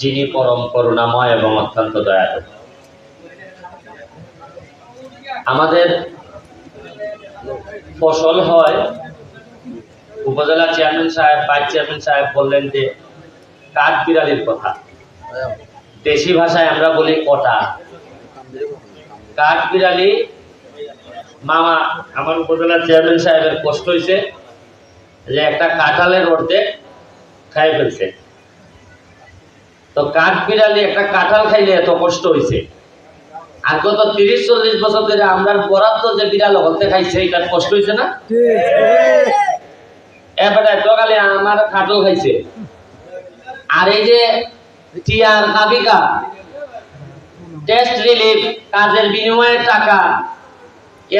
যিনি পরম করুণাময় এবং অত্যন্ত দয়ালু। আমাদের ফসল হয় উপজেলা চেয়ারম্যান সাহেব ভাইস চেয়ারম্যান সাহেব বললেন যে কাঠ বিড়ালির কথা। দেশি ভাষায় আমরা বলি কটা। কাঠ বিড়ালি মামা আমার উপজেলা চেয়ারম্যান সাহেবের কষ্ট হয়েছে যে একটা কাঁঠালের খাই ফেলছে। তো কাঠ বিড়ালি একটা কাঁঠাল খাইলে এত কষ্ট হয়েছে আর গত তিরিশ, চল্লিশ বছর ধরে বরাদ্দ যে বিড়াল খাইছে এটা কষ্ট হয়েছে না? এবারে আমার কাঁঠাল খাইছে। আর এই যে টিয়ার নাবিকা টেস্ট রিলিফ কাজের বিনিময়ে টাকা,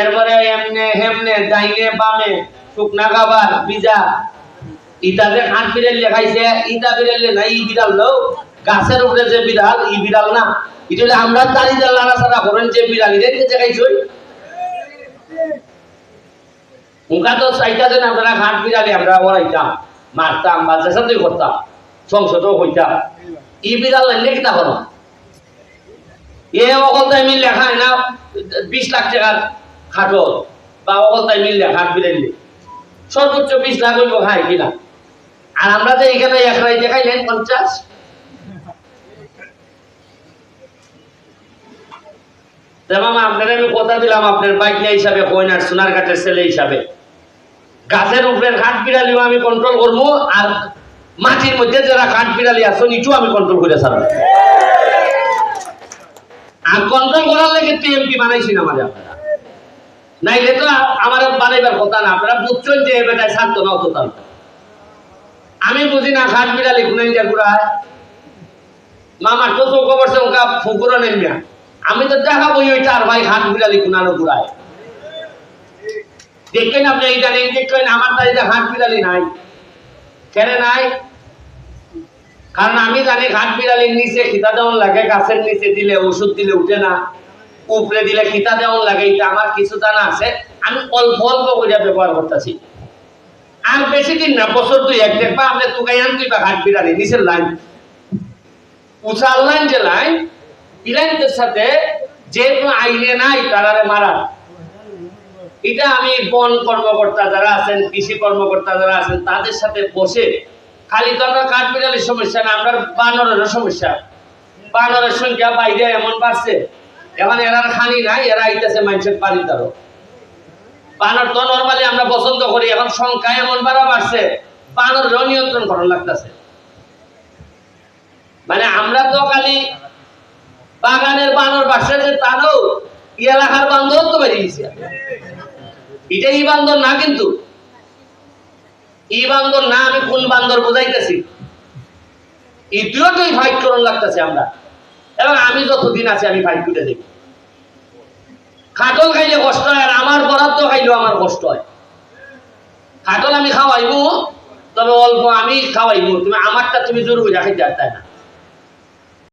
এরপরে এমনে হেমনে, ডাইনে বামে ইটা যে খান বিড়াল লেখাইছে ইটা বিড়াল না ই বিড়াল লো গাছের উপরে যে বিড়াল, ই বিড়াল না। আমরা দাঁড়িয়ে দাঁড়া ছাড়া করেন যে বিড়াল এটা তো চাইতা আপনারা ঘাট বিড়ালে আমরা ওরাইতাম মারতাম বা চেষ্টাতেই করতাম। সংসদও ই বিড়াল লাগলে কিতা করো? এ অকল তাই মিল লেখায় না, বিশ লাখ টাকার খাটো বা অকল তাই মিল লেখা বিড়াইলে সর্বোচ্চ বিশ লাখ হইব খায় কিনা আর আমরা যে এখানে এক রাই দেখাইলেন, পঞ্চাশ? মামা, আপনার আমি কথা দিলাম, আপনার বাইকিয়া হিসাবে কইনার সোনার কাঠের ছেলে হিসাবে। গাছের উপরে কাঠ বিড়ালিও আমি কন্ট্রোল করব আর মাটির মধ্যে যারা কাঠ বিড়ালি আছে নিচু আমি কন্ট্রোল করে ছাড়বো। আর কন্ট্রোল করার লাগে টিএমপি বানাইছি না আমাদের আপনারা। নাইলে তো আমার বানাইবার কথা না। আপনারা বুঝছেন যে বেটায় শান্ত না অত আমি বুঝি না খাট বিড়ালি গুনাই যা ঘুরায় মামার তো চৌক বসে ওকা ফুকুরো নেমিয়া আমি তো দেখাবো ওই চার ভাই খাট বিড়ালি গুনানো ঘুরায় দেখবেন আপনি এইটা নেই দেখবেন আমার তারিখে হাট বিড়ালি নাই। কেন নাই? কারণ আমি জানি ঘাট বিড়ালির নিচে খিতা দেওয়ান লাগে, গাছের নিচে দিলে ওষুধ দিলে উঠে না। উপরে দিলে খিতা দেওয়ান লাগে, এটা আমার কিছু জানা আছে। আমি অল্প অল্প করে ব্যবহার করতেছি। আর বেশি দিন না, বছর দুই এক দেখবা আপনি তুকাই আন দিবা ঘাট বিড়ালি, নিচের লাইন। উঁচার লাইন যে লাইন, ইলাইনদের সাথে যে কোনো আইনে নাই তারারে মারা এটা আমি বন কর্মকর্তা যারা আছেন, কৃষি কর্মকর্তা যারা আছেন, তাদের সাথে বসে, খালি তো আমরা কাঠ বিড়ালির সমস্যা না, আমরা বানরেরও সমস্যা। বানরের সংখ্যা বাইরে এমন বাড়ছে। এখন এরার খানি নাই, এরা আইতেছে মানুষের পানি তারও বানর তো নর্মালি আমরা পছন্দ করি, এখন সংখ্যা এমন বাড়া বাড়ছে, বানরেরও নিয়ন্ত্রণ করার লাগতেছে। মানে আমরা তো খালি বাগানের বানর বাড়ছে যে তারও এলাকার বান্ধব তো বেরিয়েছে এটা ই বান্দর না কিন্তু। ই বান্দর না আমি কোন বান্দর বোঝাইতেছি। এই দুটোই ফাইট করন লাগতেছে আমরা। এবং আমি যতদিন আছি, আমি ভাই তুলে দেখি খাটল খাইলে কষ্ট হয়, আর আমার বরাদ্দ খাইলেও আমার কষ্ট হয়। খাটল আমি খাওয়াইবো, তবে অল্প আমি খাওয়াইবো। তুমি আমারটা তুমি জোর করে খাইতে তাই না?